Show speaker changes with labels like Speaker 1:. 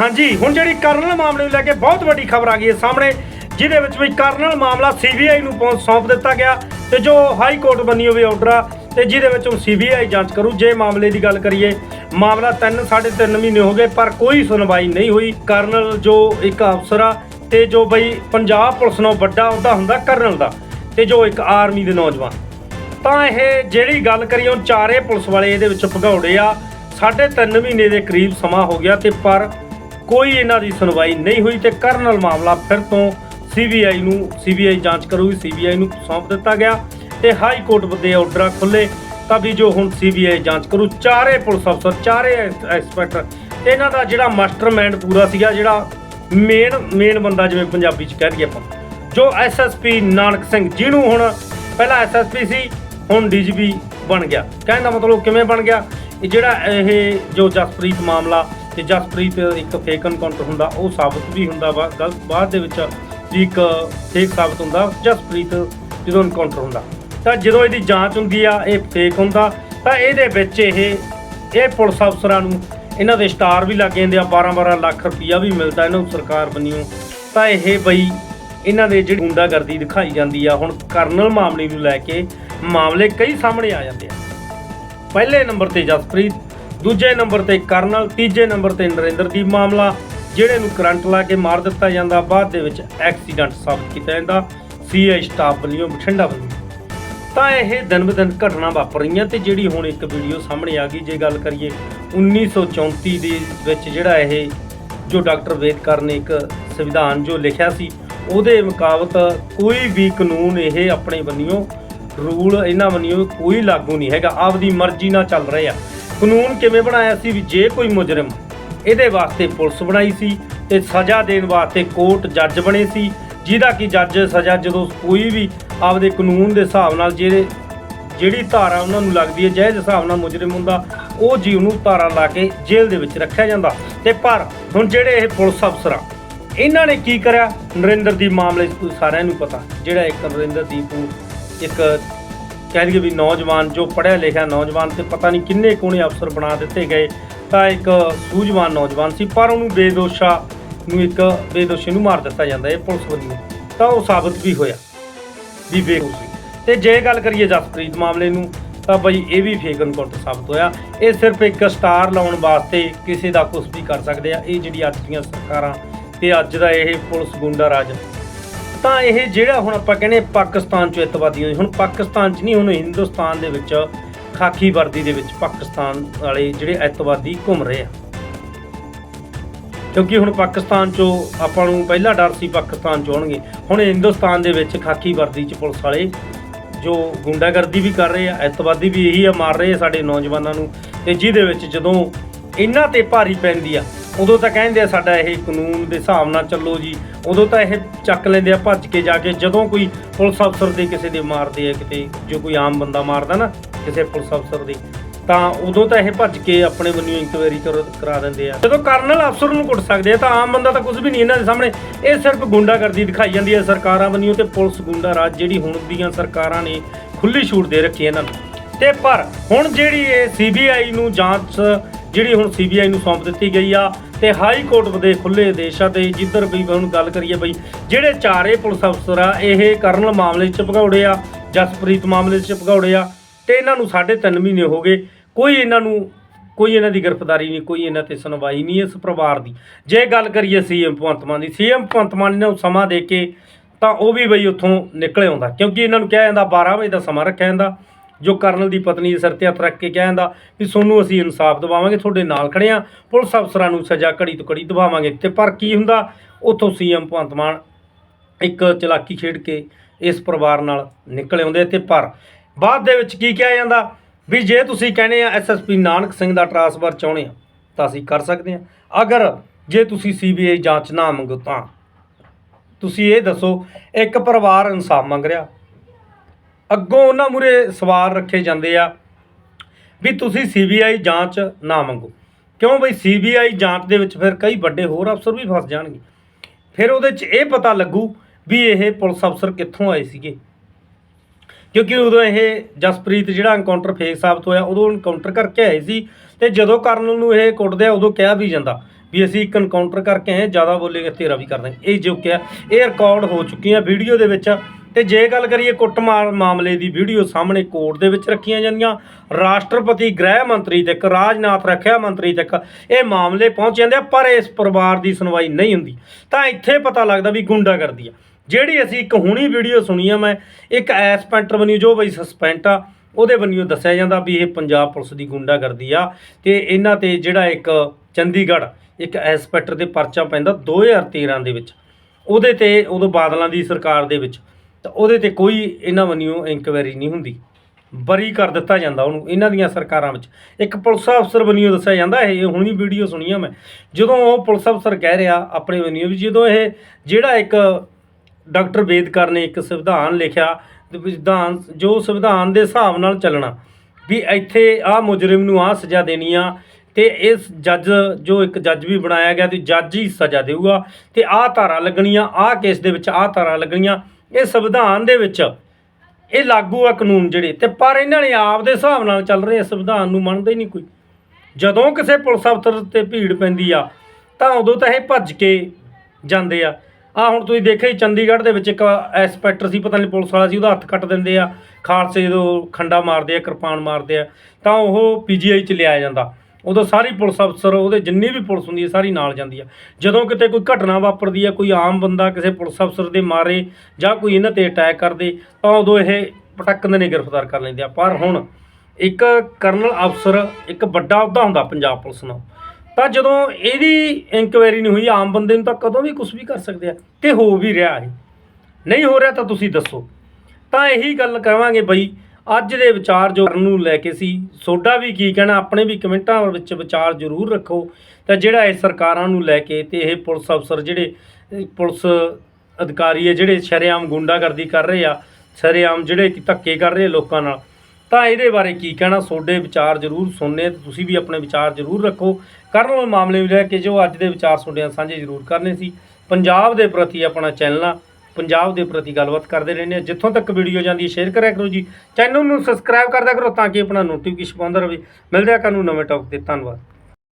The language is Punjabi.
Speaker 1: ਹਾਂਜੀ, ਹੁਣ ਜਿਹੜੀ ਕਰਨਲ ਮਾਮਲੇ ਨੂੰ ਲੈ ਕੇ ਬਹੁਤ ਵੱਡੀ ਖਬਰ ਆ ਗਈ ਹੈ ਸਾਹਮਣੇ, ਜਿਹਦੇ ਵਿੱਚ ਵੀ ਕਰਨਲ ਮਾਮਲਾ ਸੀਬੀਆਈ ਨੂੰ ਪਹੁੰਚ ਸੌਂਪ ਦਿੱਤਾ ਗਿਆ ਤੇ ਜੋ ਹਾਈ ਕੋਰਟ ਬਣੀ ਹੋਈ ਆਰਡਰ ਆ, ਤੇ ਜਿਹਦੇ ਵਿੱਚ ਹੁਣ ਸੀਬੀਆਈ ਜਾਂਚ ਕਰੂ, ਜੇ ਮਾਮਲੇ ਦੀ ਗੱਲ ਕਰੀਏ, ਮਾਮਲਾ 3 3.5 ਮਹੀਨੇ ਹੋ ਗਏ, ਪਰ ਕੋਈ ਸੁਣਵਾਈ ਨਹੀਂ ਹੋਈ। ਕਰਨਲ ਜੋ ਇੱਕ ਅਫਸਰ ਆ, ਤੇ ਜੋ ਬਈ ਪੰਜਾਬ ਪੁਲਿਸ ਨੂੰ ਵੱਡਾ, ਉਹਦਾ ਹੁੰਦਾ ਕਰਨਲ ਦਾ, ਤੇ ਜੋ ਇੱਕ ਆਰਮੀ ਦੇ ਨੌਜਵਾਨ। ਤਾਂ ਇਹ ਜਿਹੜੀ ਗੱਲ ਕਰੀਏ ਉਹ ਚਾਰੇ ਪੁਲਿਸ ਵਾਲੇ ਇਹਦੇ ਵਿੱਚ ਭਗੌੜੇ ਆ, ਸਾਢੇ ਤਿੰਨ ਮਹੀਨੇ ਦੇ ਕਰੀਬ ਸਮਾਂ ਹੋ ਗਿਆ ਤੇ ਪਰ ਕੋਈ ਇਹਨਾਂ ਦੀ ਸੁਣਵਾਈ ਨਹੀਂ ਹੋਈ ਤੇ ਕਰਨਲ ਮਾਮਲਾ ਫਿਰ ਤੋਂ ਸੀਬੀਆਈ ਨੂੰ, ਸੀਬੀਆਈ ਜਾਂਚ ਕਰੂਗੀ, ਸੀਬੀਆਈ ਨੂੰ ਸੌਂਪ ਦਿੱਤਾ ਗਿਆ ਤੇ ਹਾਈ ਕੋਰਟ ਦੇ ਆਰਡਰ ਖੁੱਲੇ। ਤਾਂ ਵੀ ਜੋ ਹੁਣ ਸੀਬੀਆਈ ਜਾਂਚ ਕਰੂ, ਚਾਰੇ ਪੁਲਿਸ ਅਫਸਰ, ਚਾਰੇ ਐਕਸਪਰਟ ਇਹਨਾਂ ਦਾ ਜਿਹੜਾ ਮਾਸਟਰਮਾਈਂਡ ਪੂਰਾ ਸੀਗਾ, ਜਿਹੜਾ ਮੇਨ ਮੇਨ ਬੰਦਾ ਜਿਵੇਂ ਪੰਜਾਬੀ ਚ ਕਹਿ ਦਈਏ ਆਪਾਂ, ਜੋ ਐਸਐਸਪੀ ਨਾਨਕ ਸਿੰਘ ਜਿਹਨੂੰ ਹੁਣ ਪਹਿਲਾਂ ਐਸਐਸਪੀ ਸੀ, ਹੁਣ ਡੀਜੀਪੀ ਬਣ ਗਿਆ। ਕਹਿਣ ਦਾ ਮਤਲਬ ਕਿਵੇਂ ਬਣ ਗਿਆ? ਇਹ ਜਿਹੜਾ ਇਹ ਜੋ ਜਸਪ੍ਰੀਤ ਮਾਮਲਾ ਤੇ ਜਸਪ੍ਰੀਤ ਇੱਕ ਫੇਕ ਐਨਕਾਊਂਟਰ ਹੁੰਦਾ, ਉਹ ਸਾਬਤ ਵੀ ਹੁੰਦਾ ਵਾ। ਗਲਤ ਬਾਅਦ ਦੇ ਵਿੱਚ ਵੀ ਇੱਕ ਫੇਕ ਸਾਬਤ ਹੁੰਦਾ, ਜਸਪ੍ਰੀਤ ਜਦੋਂ ਐਨਕਾਊਂਟਰ ਹੁੰਦਾ। ਤਾਂ ਜਦੋਂ ਇਹਦੀ ਜਾਂਚ ਹੁੰਦੀ ਆ, ਇਹ ਫੇਕ ਹੁੰਦਾ, ਤਾਂ ਇਹਦੇ ਵਿੱਚ ਇਹ ਇਹ ਪੁਲਿਸ ਅਫਸਰਾਂ ਨੂੰ ਇਹਨਾਂ ਦੇ ਸਟਾਰ ਵੀ ਲੱਗ ਜਾਂਦੇ ਆ 12-12 ਲੱਖ ਰੁਪਈਆ ਵੀ ਮਿਲਦਾ ਇਹਨਾਂ ਨੂੰ ਸਰਕਾਰ ਬੰਨਿਓ। ਤਾਂ ਇਹ ਬਈ ਇਹਨਾਂ ਦੇ ਜਿਹੜੀ ਗੁੰਡਾਗਰਦੀ ਦਿਖਾਈ ਜਾਂਦੀ ਆ, ਹੁਣ ਕਰਨਲ ਮਾਮਲੇ ਨੂੰ ਲੈ ਕੇ ਮਾਮਲੇ ਕਈ ਸਾਹਮਣੇ ਆ ਜਾਂਦੇ ਆ। ਪਹਿਲੇ ਨੰਬਰ ਤੇ ਜਸਪ੍ਰੀਤ ਦੂਜੇ ਨੰਬਰ ਤੇ ਕਰਨਲ ਤੀਜੇ ਨੰਬਰ ਤੇ ਨਰਿੰਦਰਦੀਪ ਮਾਮਲਾ, ਜਿਹੜੇ ਨੂੰ ਕਰੰਟ ਲਾ ਕੇ ਮਾਰ ਦਿੱਤਾ ਜਾਂਦਾ, ਬਾਅਦ ਦੇ ਵਿੱਚ ਐਕਸੀਡੈਂਟ ਸਾਬਤ ਕੀਤਾ ਜਾਂਦਾ। ਸੀਆਈ ਸਟਾਫ ਵੱਲੋਂ ਬਠਿੰਡਾ ਵੱਲੋਂ। ਤਾਂ ਇਹ ਦਿਨ ਬ ਦਿਨ ਘਟਨਾ ਵਾਪਰ ਰਹੀਆਂ ਤੇ ਜਿਹੜੀ ਹੁਣ ਇੱਕ ਵੀਡੀਓ ਸਾਹਮਣੇ ਆ ਗਈ, ਜੇ ਗੱਲ ਕਰੀਏ 1934 ਦੇ ਵਿੱਚ ਜਿਹੜਾ ਇਹ ਜੋ ਡਾਕਟਰ ਵੇਦਕਰ ਨੇ ਇੱਕ ਸੰਵਿਧਾਨ ਜੋ ਲਿਖਿਆ ਸੀ, ਉਹਦੇ ਮੁਕਾਬਤ ਕੋਈ ਵੀ ਕਾਨੂੰਨ ਇਹ ਆਪਣੇ ਬੰਨਿਓ ਰੂਲ ਇਹਨਾਂ ਬੰਨਿਓ ਕੋਈ ਲਾਗੂ ਨਹੀਂ ਹੈਗਾ। ਆਪਦੀ ਮਰਜ਼ੀ ਨਾਲ ਚੱਲ ਰਹੇ ਆ। ਕਾਨੂੰਨ ਕਿਵੇਂ ਬਣਾਇਆ ਸੀ ਵੀ ਜੇ ਕੋਈ ਮੁਜਰਮ ਇਹਦੇ ਵਾਸਤੇ ਪੁਲਿਸ ਬਣਾਈ ਸੀ ਤੇ ਸਜ਼ਾ ਦੇਣ ਵਾਸਤੇ ਕੋਰਟ ਜੱਜ ਬਣੇ ਸੀ, ਜਿਹਦਾ ਕਿ ਜੱਜ ਸਜ਼ਾ ਜਦੋਂ ਕੋਈ ਵੀ ਆਪਦੇ ਕਾਨੂੰਨ ਦੇ ਹਿਸਾਬ ਨਾਲ ਜਿਹੜੇ ਜਿਹੜੀ ਧਾਰਾ ਉਹਨਾਂ ਨੂੰ ਲੱਗਦੀ ਹੈ ਜਿਹਦੇ ਹਿਸਾਬ ਨਾਲ ਮੁਜਰਮ ਹੁੰਦਾ, ਉਹ ਜੀ ਉਹਨੂੰ ਧਾਰਾ ਲਾ ਕੇ ਜੇਲ੍ਹ ਦੇ ਵਿੱਚ ਰੱਖਿਆ ਜਾਂਦਾ। ਤੇ ਪਰ ਹੁਣ ਜਿਹੜੇ ਇਹ ਪੁਲਿਸ ਅਫਸਰ ਆ, ਇਹਨਾਂ ਨੇ ਕੀ ਕਰਿਆ? ਨਰਿੰਦਰਦੀਪ ਮਾਮਲੇ 'ਚ ਸਾਰਿਆਂ ਨੂੰ ਪਤਾ, ਜਿਹੜਾ ਇੱਕ ਨਰਿੰਦਰ ਦੀਪ ਨੂੰ ਇੱਕ ਕਹਿ ਲਈਏ ਵੀ ਨੌਜਵਾਨ ਜੋ ਪੜ੍ਹਿਆ ਲਿਖਿਆ ਨੌਜਵਾਨ ਤੇ ਪਤਾ ਨਹੀਂ ਕਿੰਨੇ ਕੋਣੇ ਅਫਸਰ ਬਣਾ ਦਿੱਤੇ ਗਏ, ਤਾਂ ਇੱਕ ਸੂਝਵਾਨ ਨੌਜਵਾਨ ਸੀ, ਪਰ ਉਹਨੂੰ ਬੇਦੋਸ਼ਾ ਨੂੰ ਇੱਕ ਬੇਦੋਸ਼ੀ ਨੂੰ ਮਾਰ ਦਿੱਤਾ ਜਾਂਦਾ, ਇਹ ਪੁਲਿਸ ਵੱਲੋਂ, ਤਾਂ ਉਹ ਸਾਬਤ ਵੀ ਹੋਇਆ, ਵੀ ਬੇਕਸੂਰ ਸੀ। ਤੇ ਜੇ ਗੱਲ ਕਰੀਏ ਜਸਪ੍ਰੀਤ ਮਾਮਲੇ ਨੂੰ, ਤਾਂ ਬਈ ਇਹ ਵੀ ਫੇਕ ਐਨਕਾਊਂਟਰ ਸਾਬਤ ਹੋਇਆ, ਇਹ ਸਿਰਫ ਇੱਕ ਸਟਾਰ ਲਾਉਣ ਵਾਸਤੇ ਕਿਸੇ ਦਾ ਕੁਝ ਵੀ ਕਰ ਸਕਦੇ ਆ, ਇਹ ਜਿਹੜੀ ਅੱਜ ਦੀਆਂ ਸਰਕਾਰਾਂ ਤੇ ਅੱਜ ਦਾ ਇਹ ਪੁਲਿਸ ਗੁੰਡਾ ਰਾਜ ਤਾਂ ਇਹ ਜਿਹੜਾ ਹੁਣ ਆਪਾਂ ਕਹਿੰਦੇ ਪਾਕਿਸਤਾਨ 'ਚੋਂ ਇਤਵਾਦੀਆਂ ਹੁਣ ਪਾਕਿਸਤਾਨ ਚ ਨਹੀਂ, ਹੁਣ ਹਿੰਦੁਸਤਾਨ ਦੇ ਵਿੱਚ, ਖਾਕੀ ਵਰਦੀ ਦੇ ਵਿੱਚ ਪਾਕਿਸਤਾਨ ਵਾਲੇ ਜਿਹੜੇ ਇਤਵਾਦੀ ਘੁੰਮ ਰਹੇ ਆ। ਕਿਉਂਕਿ ਹੁਣ ਪਾਕਿਸਤਾਨ ਚੋਂ ਆਪਾਂ ਨੂੰ ਪਹਿਲਾ ਡਰ ਸੀ ਪਾਕਿਸਤਾਨ ਚ ਆਉਣਗੇ। ਹੁਣ ਹਿੰਦੁਸਤਾਨ ਦੇ ਵਿੱਚ ਖਾਕੀ ਵਰਦੀ ਚ ਪੁਲਿਸ ਵਾਲੇ ਜੋ ਗੁੰਡਾਗਰਦੀ ਵੀ ਕਰ ਰਹੇ ਆ, ਇਤਵਾਦੀ ਵੀ ਇਹੀ ਆ, ਮਾਰ ਰਹੇ ਆ ਸਾਡੇ ਨੌਜਵਾਨਾਂ ਨੂੰ। ਤੇ ਜਿਹਦੇ ਵਿੱਚ ਜਦੋਂ ਇਹਨਾਂ ਤੇ ਭਾਰੀ ਪੈਂਦੀ ਆ। ਉਦੋਂ ਤਾਂ ਕਹਿੰਦੇ ਆ ਸਾਡਾ ਇਹ ਕਾਨੂੰਨ ਦੇ ਹਿਸਾਬ ਨਾਲ ਚੱਲੋ ਜੀ। ਉਦੋਂ ਤਾਂ ਇਹ ਚੱਕ ਲੈਂਦੇ ਆ, ਭੱਜ ਕੇ ਜਾ ਕੇ ਜਦੋਂ ਕੋਈ ਪੁਲਿਸ ਅਫਸਰ ਦੇ ਕਿਸੇ ਦੇ ਮਾਰਦੇ ਆ ਕਿਤੇ, ਜੋ ਕੋਈ ਆਮ ਬੰਦਾ ਮਾਰਦਾ ਨਾ ਕਿਸੇ ਪੁਲਿਸ ਅਫਸਰ ਦੇ, ਤਾਂ ਉਦੋਂ ਤਾਂ ਇਹ ਭੱਜ ਕੇ ਆਪਣੇ ਵੱਲੋਂ ਇਨਕੁਆਇਰੀ ਕਰਾ ਦਿੰਦੇ ਆ। ਜਦੋਂ ਕਰਨਲ ਅਫਸਰ ਨੂੰ ਕੁੱਟ ਸਕਦੇ ਆ, ਤਾਂ ਆਮ ਬੰਦਾ ਤਾਂ ਕੁਝ ਵੀ ਨਹੀਂ ਇਹਨਾਂ ਦੇ ਸਾਹਮਣੇ। ਇਹ ਸਿਰਫ ਗੁੰਡਾਗਰਦੀ ਦਿਖਾਈ ਜਾਂਦੀ ਹੈ ਸਰਕਾਰਾਂ ਵੱਲੋਂ ਤੇ ਪੁਲਿਸ ਗੁੰਡਾ ਰਾਜ ਜਿਹੜੀ ਹੁਣ ਦੀਆਂ ਸਰਕਾਰਾਂ ਨੇ ਖੁੱਲੀ ਛੂਟ ਦੇ ਰੱਖੀ ਇਹਨਾਂ ਨੂੰ। ਤੇ ਪਰ ਹੁਣ ਜਿਹੜੀ ਇਹ ਸੀਬੀਆਈ ਨੂੰ ਜਾਂਚ ਜਿਹੜੀ ਹੁਣ ਸੀਬੀਆਈ ਨੂੰ ਸੌਂਪ ਦਿੱਤੀ ਗਈ ਆ ਤੇ ਹਾਈ ਕੋਰਟ ਦੇ ਖੁੱਲੇ ਦੇਸ਼ਾਂ ਤੇ ਜਿੱਧਰ ਵੀ ਹੁਣ ਗੱਲ ਕਰੀਏ ਬਈ, ਜਿਹੜੇ ਚਾਰੇ ਪੁਲਿਸ ਅਫਸਰ ਆ, ਇਹ ਕਰਨਲ ਮਾਮਲੇ 'ਚ ਭਗੌੜੇ ਆ, ਜਸਪ੍ਰੀਤ ਮਾਮਲੇ 'ਚ ਭਗੌੜੇ ਆ, ਤੇ ਇਹਨਾਂ ਨੂੰ 3.5 ਮਹੀਨੇ ਹੋ ਗਏ। ਕੋਈ ਇਹਨਾਂ ਨੂੰ, ਕੋਈ ਇਹਨਾਂ ਦੀ ਗ੍ਰਿਫਤਾਰੀ ਨਹੀਂ, ਕੋਈ ਇਹਨਾਂ ਤੇ ਸੁਣਵਾਈ ਨਹੀਂ ਇਸ ਪਰਿਵਾਰ ਦੀ। ਜੇ ਗੱਲ ਕਰੀਏ ਸੀਐਮ ਭਗਵੰਤ ਮਾਨ ਦੀ, ਸੀਐਮ ਭਗਵੰਤ ਮਾਨ ਨੇ ਸਮਾਂ ਦੇ ਕੇ ਤਾਂ ਉਹ ਵੀ ਬਈ ਉੱਥੋਂ ਨਿਕਲੇ ਆਉਂਦਾ, ਕਿਉਂਕਿ ਇਹਨਾਂ ਨੂੰ ਕਿਹਾ ਜਾਂਦਾ 12 ਵਜੇ ਦਾ ਸਮਾਂ ਰੱਖਿਆ ਜਾਂਦਾ। ਜੋ ਕਰਨਲ ਦੀ ਪਤਨੀ ਦੇ ਸਿਰ ਤੇ ਹੱਥ ਰੱਖ ਕੇ ਕਿਹਾ ਜਾਂਦਾ ਵੀ ਤੁਹਾਨੂੰ ਅਸੀਂ ਇਨਸਾਫ ਦਿਵਾਵਾਂਗੇ, ਤੁਹਾਡੇ ਨਾਲ ਖੜੇ ਆ ਪੁਲਿਸ ਅਫਸਰਾਂ ਨੂੰ ਸਜ਼ਾ ਘੜੀ ਤੋਂ ਘੜੀ ਦਿਵਾਵਾਂਗੇ। ਤੇ ਪਰ ਕੀ ਹੁੰਦਾ? ਉੱਥੋਂ ਸੀਐਮ ਭਗਵੰਤ ਮਾਨ ਇੱਕ ਚਲਾਕੀ ਖੇਡ ਕੇ ਇਸ ਪਰਿਵਾਰ ਨਾਲ ਨਿਕਲ ਆਉਂਦੇ ਤੇ ਪਰ। ਬਾਅਦ ਦੇ ਵਿੱਚ ਕੀ ਕਿਹਾ ਜਾਂਦਾ? ਵੀ ਜੇ ਤੁਸੀਂ ਕਹਿੰਦੇ ਆ ਐਸਐਸਪੀ ਨਾਨਕ ਸਿੰਘ ਦਾ ਟ੍ਰਾਂਸਫਰ ਚਾਹੁੰਦੇ ਆ, ਤਾਂ ਅਸੀਂ ਕਰ ਸਕਦੇ ਆ ਅਗਰ ਜੇ ਤੁਸੀਂ ਸੀਬੀਆਈ ਜਾਂਚ ਨਾ ਮੰਗੋ ਤਾਂ। ਤੁਸੀਂ ਇਹ ਦੱਸੋ, ਇੱਕ ਪਰਿਵਾਰ ਇਨਸਾਫ ਮੰਗ ਰਿਹਾ ਅੱਗੋਂ ਉਹਨਾਂ ਮੂਰੇ ਸਵਾਲ ਰੱਖੇ ਜਾਂਦੇ ਆ ਵੀ ਤੁਸੀਂ ਸੀਬੀਆਈ ਜਾਂਚ ਨਾ ਮੰਗੋ। ਕਿਉਂ ਬਈ ਸੀਬੀਆਈ ਜਾਂਚ ਦੇ ਵਿੱਚ ਫਿਰ ਕਈ ਵੱਡੇ ਹੋਰ ਅਫਸਰ ਵੀ ਫਸ ਜਾਣਗੇ। ਫਿਰ ਉਹਦੇ 'ਚ ਇਹ ਪਤਾ ਲੱਗੂ ਵੀ ਇਹ ਪੁਲਿਸ ਅਫਸਰ ਕਿੱਥੋਂ ਆਏ ਸੀਗੇ। ਕਿਉਂਕਿ ਉਦੋਂ ਇਹ ਜਸਪ੍ਰੀਤ ਜਿਹੜਾ ਐਨਕਾਊਂਟਰ ਫੇਕ ਸਾਬਤ ਹੋਇਆ, ਉਦੋਂ ਐਨਕਾਊਂਟਰ ਕਰਕੇ ਆਏ ਸੀ ਤੇ ਜਦੋਂ ਕਰਨਲ ਨੂੰ ਇਹ ਕੁੱਟਦੇ ਆ, ਉਦੋਂ ਕਿਹਾ ਵੀ ਜਾਂਦਾ ਵੀ ਅਸੀਂ ਇੱਕ ਐਨਕਾਊਂਟਰ ਕਰਕੇ ਆਏ, ਜ਼ਿਆਦਾ ਬੋਲੇਗਾ ਤੇਰਾ ਵੀ ਕਰ ਦਾਂਗੇ ਇਹ ਜੋ ਕਿਹਾ, ਇਹ ਰਿਕਾਰਡ ਹੋ ਚੁੱਕੀਆਂ ਵੀਡੀਓ ਦੇ ਵਿੱਚ। ਤੇ ਜੇ ਗੱਲ ਕਰੀਏ ਕੁੱਟਮਾਰ ਮਾਮਲੇ ਦੀ ਵੀਡੀਓ ਸਾਹਮਣੇ ਕੋਰਟ ਦੇ ਵਿੱਚ ਰੱਖੀਆਂ ਜਾਂਦੀਆਂ। ਰਾਸ਼ਟਰਪਤੀ, ਗ੍ਰਹਿ ਮੰਤਰੀ ਤੱਕ ਰਾਜਨਾਥ ਰੱਖਿਆ ਮੰਤਰੀ ਤੱਕ ਇਹ ਮਾਮਲੇ ਪਹੁੰਚ ਜਾਂਦੇ ਆ, ਪਰ ਇਸ ਪਰਿਵਾਰ ਦੀ ਸੁਣਵਾਈ ਨਹੀਂ ਹੁੰਦੀ। ਤਾਂ ਇੱਥੇ ਪਤਾ ਲੱਗਦਾ ਵੀ ਗੁੰਡਾਗਰਦੀ ਆ। ਜਿਹੜੀ ਅਸੀਂ ਇੱਕ ਹੁਣੀ ਵੀਡੀਓ ਸੁਣੀ ਆ ਮੈਂ, ਇੱਕ ਐਸਪੈਂਟਰ ਬਣੀ ਜੋ ਬਈ ਸਸਪੈਂਟ ਆ, ਉਹਦੇ ਬੰਨਿਓ ਦੱਸਿਆ ਜਾਂਦਾ ਵੀ ਇਹ ਪੰਜਾਬ ਪੁਲਿਸ ਦੀ ਗੁੰਡਾਗਰਦੀ ਆ ਤੇ ਇਹਨਾਂ ਤੇ ਜਿਹੜਾ ਇੱਕ ਚੰਡੀਗੜ੍ਹ, ਇੱਕ ਐਸਪੈਕਟਰ ਦੇ ਪਰਚਾ ਪੈਂਦਾ 2013 ਦੇ ਵਿੱਚ। ਉਹਦੇ ਤੇ, ਉਦੋਂ ਬਾਦਲਾਂ ਦੀ ਸਰਕਾਰ ਦੇ ਵਿੱਚ। ਤਾਂ ਉਹਦੇ ਤੇ ਕੋਈ ਇਹਨਾਂ ਬੰਨਿਓ ਇਨਕੁਆਇਰੀ ਨਹੀਂ ਹੁੰਦੀ। ਬਰੀ ਕਰ ਦਿੱਤਾ ਜਾਂਦਾ ਉਹਨੂੰ, ਇਹਨਾਂ ਦੀਆਂ ਸਰਕਾਰਾਂ ਵਿੱਚ। ਇੱਕ ਪੁਲਿਸ ਅਫਸਰ ਬੰਨਿਓ ਦੱਸਿਆ ਜਾਂਦਾ, ਇਹ ਹੁਣੀ ਵੀਡੀਓ ਸੁਣੀ ਆ ਮੈਂ। ਜਦੋਂ ਉਹ ਪੁਲਿਸ ਅਫਸਰ ਕਹਿ ਰਿਹਾ ਆਪਣੇ ਬੰਨਿਓ ਵੀ, ਜਦੋਂ ਇਹ ਜਿਹੜਾ ਇੱਕ ਡਾਕਟਰ ਬੇਦਕਰ ਨੇ ਇੱਕ ਸੰਵਿਧਾਨ ਲਿਖਿਆ, ਤੇ ਵਿਧਾਨ ਜੋ ਸੰਵਿਧਾਨ ਦੇ ਹਿਸਾਬ ਨਾਲ ਚੱਲਣਾ, ਵੀ ਇੱਥੇ ਆ ਮੁਜਰਮ ਨੂੰ ਆ ਸਜ਼ਾ ਦੇਣੀ ਆ, ਤੇ ਇਸ ਜੱਜ ਜੋ ਇੱਕ ਜੱਜ ਵੀ ਬਣਾਇਆ ਗਿਆ, ਤੇ ਜੱਜ ਹੀ ਸਜ਼ਾ ਦੇਊਗਾ, ਤੇ ਆਹ ਧਾਰਾ ਲੱਗਣੀਆਂ ਆਹ ਕੇਸ ਦੇ ਵਿੱਚ ਆਹ ਧਾਰਾ ਲੱਗਣੀਆਂ ਇਹ ਸੰਵਿਧਾਨ ਦੇ ਵਿੱਚ ਇਹ ਲਾਗੂ ਆ ਕਾਨੂੰਨ ਜਿਹੜੇ, ਤੇ ਪਰ ਇਹਨਾਂ ਨੇ ਆਪ ਦੇ ਹਿਸਾਬ ਨਾਲ ਚੱਲ ਰਹੇ ਸੰਵਿਧਾਨ ਨੂੰ ਮੰਨਦੇ ਹੀ ਨਹੀਂ ਕੋਈ। ਜਦੋਂ ਕਿਸੇ ਪੁਲਿਸ ਅਫਸਰ ਤੇ ਭੀੜ ਪੈਂਦੀ ਆ, ਤਾਂ ਉਦੋਂ ਤਾਂ ਇਹ ਭੱਜ ਕੇ ਜਾਂਦੇ ਆ। ਆ ਹੁਣ ਤੁਸੀਂ ਦੇਖਿਆ ਹੀ ਚੰਡੀਗੜ੍ਹ ਦੇ ਵਿੱਚ ਇੱਕ ਐਸਪੈਕਟਰ ਸੀ, ਪਤਾ ਨਹੀਂ ਪੁਲਿਸ ਵਾਲਾ ਸੀ, ਉਹਦਾ ਹੱਥ ਕੱਟ ਦਿੰਦੇ ਆ। ਖਾਲਸੇ ਜਦੋਂ ਖੰਡਾ ਮਾਰਦੇ ਆ, ਕਿਰਪਾਨ ਮਾਰਦੇ ਆ, ਤਾਂ ਉਹ ਪੀਜੀਆਈ ਚ ਲਿਆਇਆ ਜਾਂਦਾ। ਉਦੋਂ ਸਾਰੀ ਪੁਲਿਸ ਅਫਸਰ, ਉਹਦੇ ਜਿੰਨੀ ਵੀ ਪੁਲਿਸ ਹੁੰਦੀ ਹੈ, ਸਾਰੀ ਨਾਲ ਜਾਂਦੀ ਆ। ਜਦੋਂ ਕਿਤੇ ਕੋਈ ਘਟਨਾ ਵਾਪਰਦੀ ਆ, ਕੋਈ ਆਮ ਬੰਦਾ ਕਿਸੇ ਪੁਲਿਸ ਅਫਸਰ ਦੇ ਮਾਰੇ ਜਾਂ ਕੋਈ ਇਹਨਾਂ ਤੇ ਅਟੈਕ ਕਰਦੇ, ਤਾਂ ਉਦੋਂ ਇਹ ਪਟਕਦੇ ਨੇ ਗ੍ਰਿਫਤਾਰ ਕਰ ਲੈਂਦੇ ਆ। ਪਰ ਹੁਣ ਇੱਕ ਕਰਨਲ ਅਫਸਰ, ਇੱਕ ਵੱਡਾ ਅਹੁਦਾ ਹੁੰਦਾ ਪੰਜਾਬ ਪੁਲਿਸ ਨਾਲ ਤਾਂ ਜਦੋਂ ਇਹਦੀ ਇਨਕੁਆਇਰੀ ਨਹੀਂ ਹੋਈ, ਆਮ ਬੰਦੇ ਨੂੰ ਤਾਂ ਕਦੋਂ ਵੀ ਕੁਝ ਵੀ ਕਰ ਸਕਦੇ ਆ, ਤੇ ਹੋ ਵੀ ਰਿਹਾ ਇਹ। ਨਹੀਂ ਹੋ ਰਿਹਾ ਤਾਂ ਤੁਸੀਂ ਦੱਸੋ। ਤਾਂ ਇਹੀ ਗੱਲ ਕਹਾਂਗੇ ਬਈ ਅੱਜ ਦੇ ਵਿਚਾਰ ਜੋ ਨੂੰ ਲੈ ਕੇ ਸੀ ਸੋਡਾ ਵੀ ਕੀ ਕਹਿਣਾ, ਆਪਣੇ ਵੀ ਕਮੈਂਟਾਂ ਵਿੱਚ ਵਿਚਾਰ ਜ਼ਰੂਰ ਰੱਖੋ। ਤਾਂ ਜਿਹੜਾ ਇਹ ਸਰਕਾਰਾਂ ਨੂੰ ਲੈ ਕੇ ਤੇ ਇਹ ਪੁਲਿਸ ਅਫਸਰ ਜਿਹੜੇ ਪੁਲਿਸ ਅਧਿਕਾਰੀ ਹੈ ਜਿਹੜੇ ਸ਼ਰੇਆਮ ਗੁੰਡਾਗਰਦੀ ਕਰ ਰਹੇ ਆ, ਸ਼ਰੇਆਮ ਜਿਹੜੇ ਕਿ ਧੱਕੇ ਕਰ ਰਹੇ ਆ ਲੋਕਾਂ ਨਾਲ, ਤਾਂ ਇਹਦੇ ਬਾਰੇ ਕੀ ਕਹਿਣਾ? ਤੁਹਾਡੇ ਵਿਚਾਰ ਜ਼ਰੂਰ ਸੁਣਨੇ ਤੇ ਤੁਸੀਂ ਵੀ ਆਪਣੇ ਵਿਚਾਰ ਜ਼ਰੂਰ ਰੱਖੋ। ਕਰਨ ਵਾਲੇ ਮਾਮਲੇ ਨੂੰ ਲੈ ਕੇ ਜੋ ਅੱਜ ਦੇ ਵਿਚਾਰ ਤੁਹਾਡੇ ਨਾਲ ਸਾਂਝੇ ਜ਼ਰੂਰ ਕਰਨੇ ਸੀ। ਪੰਜਾਬ ਦੇ ਪ੍ਰਤੀ ਆਪਣਾ ਚੈਨਲ ਆ ਪੰਜਾਬ ਦੇ ਪ੍ਰਤੀ ਗੱਲਬਾਤ ਕਰਦੇ ਰਹਿੰਦੇ ਹਾਂ। ਜਿੱਥੋਂ ਤੱਕ ਵੀਡੀਓ ਜਾਂਦੀ ਹੈ ਸ਼ੇਅਰ ਕਰਿਆ ਕਰੋ ਜੀ। ਚੈਨਲ ਨੂੰ ਸਬਸਕ੍ਰਾਈਬ ਕਰਦਿਆ ਕਰੋ ਤਾਂ ਕਿ ਆਪਣਾ ਨੋਟੀਫਿਕੇਸ਼ਨ ਪਾਉਂਦਾ ਰਹੇ। ਮਿਲਦੇ ਆ ਕਾਨੂੰ ਨਵੇਂ ਟੌਪ ਤੇ। ਧੰਨਵਾਦ।